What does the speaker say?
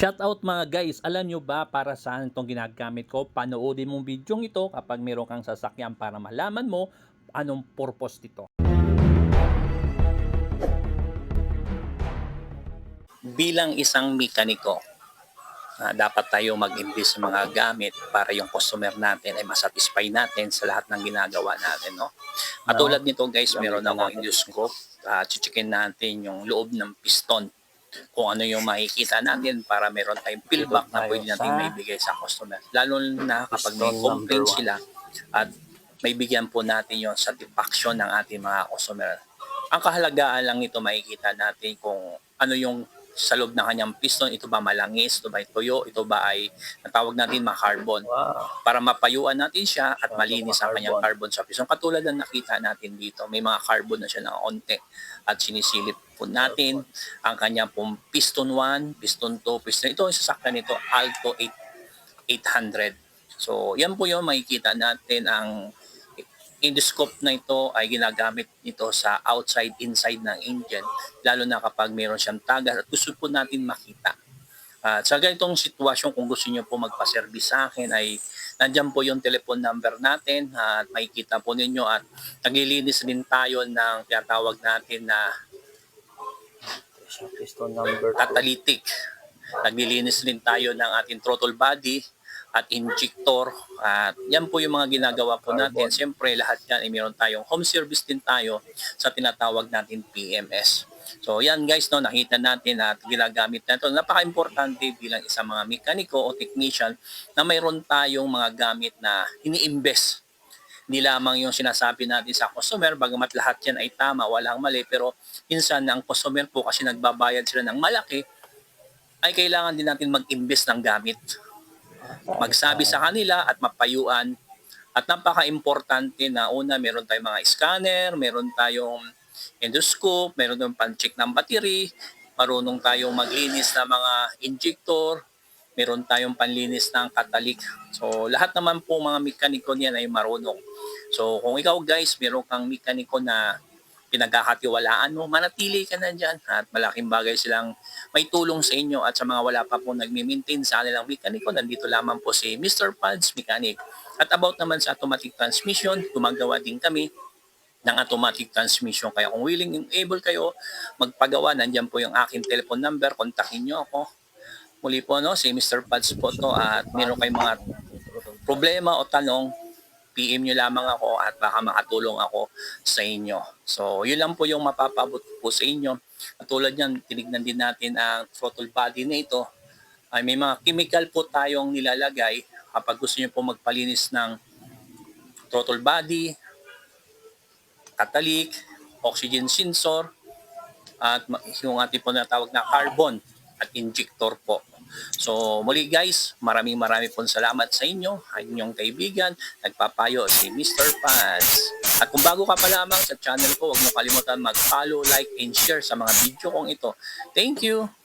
Shoutout mga guys, alam nyo ba para saan itong ginagamit ko? Panoodin mong video ito kapag meron kang sasakyan para malaman mo anong purpose nito. Bilang isang mekaniko, ah, dapat tayo mag-invest sa mga gamit para yung customer natin ay masatisfy natin sa lahat ng ginagawa natin. No? At tulad nito guys, meron Gamitan ako natin. endoscope. Uh, chichikin natin yung loob ng piston kung ano yung makikita natin para meron tayong feedback na pwede natin maibigay sa customer. Lalo na kapag may complaint sila at may bigyan po natin yung satisfaction ng ating mga customer. Ang kahalagaan lang nito makikita natin kung ano yung sa loob ng kanyang piston, ito ba malangis, ito ba ay tuyo, ito ba ay natawag natin ma-carbon Wow. para mapayuan natin siya at malinis ang kanyang carbon sa piston. Katulad ng nakita natin dito, may mga carbon na siya ng onte at sinisilip po natin ang kanyang pong piston 1, piston 2, piston ito ang sasakyan nito Alto 8 800. So, yan po yung makikita natin ang endoscope na ito ay ginagamit nito sa outside inside ng engine lalo na kapag meron siyang tagas at gusto po natin makita. At sa ganitong sitwasyon, kung gusto niyo po magpa-service sa akin, ay nandyan po yung telephone number natin at makikita po ninyo at naglilinis din tayo ng tinatawag natin na piston number 2. catalytic. Naglilinis din tayo ng ating throttle body at injector. At yan po yung mga ginagawa po natin. Siyempre, lahat yan ay meron tayong home service din tayo sa tinatawag natin PMS. So yan guys, no, nakita natin at ginagamit na ito. Napaka-importante bilang isang mga mekaniko o technician na mayroon tayong mga gamit na ini-invest hindi lamang yung sinasabi natin sa customer, bagamat lahat yan ay tama, walang mali, pero minsan ang customer po kasi nagbabayad sila ng malaki, ay kailangan din natin mag-invest ng gamit. Magsabi sa kanila at mapayuan. At napaka-importante na una, meron tayong mga scanner, meron tayong endoscope, meron tayong pan-check ng battery, marunong tayong maglinis ng mga injector, meron tayong panlinis ng katalik. So, lahat naman po mga mekaniko niyan ay marunong. So, kung ikaw guys, meron kang mekaniko na pinagkakatiwalaan mo, manatili ka na dyan at malaking bagay silang may tulong sa inyo at sa mga wala pa po nagmi-maintain sa kanilang mekaniko, nandito lamang po si Mr. Pads Mechanic. At about naman sa automatic transmission, gumagawa din kami ng automatic transmission. Kaya kung willing and able kayo magpagawa, nandyan po yung aking telephone number, kontakin nyo ako. Muli po, no, si Mr. Pads po to at meron kayong mga problema o tanong, PM nyo lamang ako at baka makatulong ako sa inyo. So, yun lang po yung mapapabot ko po sa inyo. At tulad yan, tinignan din natin ang throttle body na ito. Ay may mga chemical po tayong nilalagay kapag gusto nyo po magpalinis ng throttle body, katalik, oxygen sensor, at yung ating po natawag na carbon at injector po. So muli guys, maraming maraming pong salamat sa inyo, ang inyong kaibigan, nagpapayo si Mr. Paz. At kung bago ka pa lamang sa channel ko, huwag mo kalimutan mag-follow, like, and share sa mga video kong ito. Thank you!